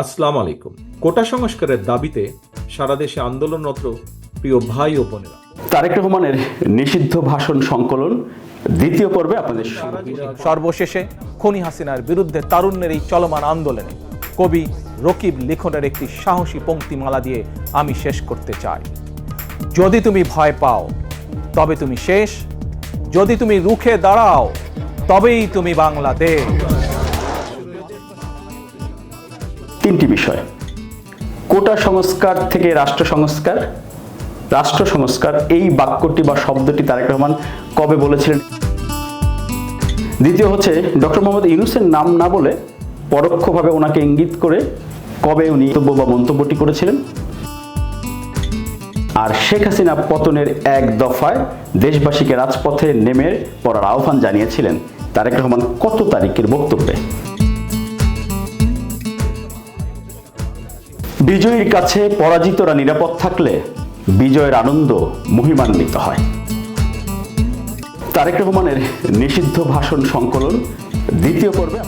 আসসালাম আলাইকুম। কোটা সংস্কারের দাবিতে সারা দেশে আন্দোলনরত প্রিয় ভাই ও বোনেরা। তারেক রহমানের নিষিদ্ধ ভাষণ সংকলন দ্বিতীয় পর্বে আপনাদের সর্বশেষে খনি হাসিনার বিরুদ্ধে তারুণ্যের এই চলমান আন্দোলনে কবি রকিব লিখনের একটি সাহসী পংক্তিমালা দিয়ে আমি শেষ করতে চাই। যদি তুমি ভয় পাও তবে তুমি শেষ। যদি তুমি রুখে দাঁড়াও তবেই তুমি বাংলাদেশ। তিনটি বিষয়। কোটা সংস্কার থেকে রাষ্ট্র সংস্কার। রাষ্ট্র সংস্কার, এই বাক্যটি বা শব্দটি তারেক রহমান কবে বলেছিলেন? দ্বিতীয় হচ্ছে, ডক্টর মোহাম্মদ ইউনুসের নাম না বলে পরোক্ষভাবে ওনাকে ইঙ্গিত করে কবে উনি মন্তব্য বা মন্তব্যটি করেছিলেন। আর শেখ হাসিনা পতনের এক দফায় দেশবাসীকে রাজপথে নেমে পড়ার আহ্বান জানিয়েছিলেন তারেক রহমান কত তারিখের বক্তব্যে? বিজয়ীর কাছে পরাজিতরা নিরাপদ থাকলে বিজয়ের আনন্দ মহিমান্বিত হয়। তারেক রহমানের নিষিদ্ধ ভাষণ সংকলন দ্বিতীয় পর্বে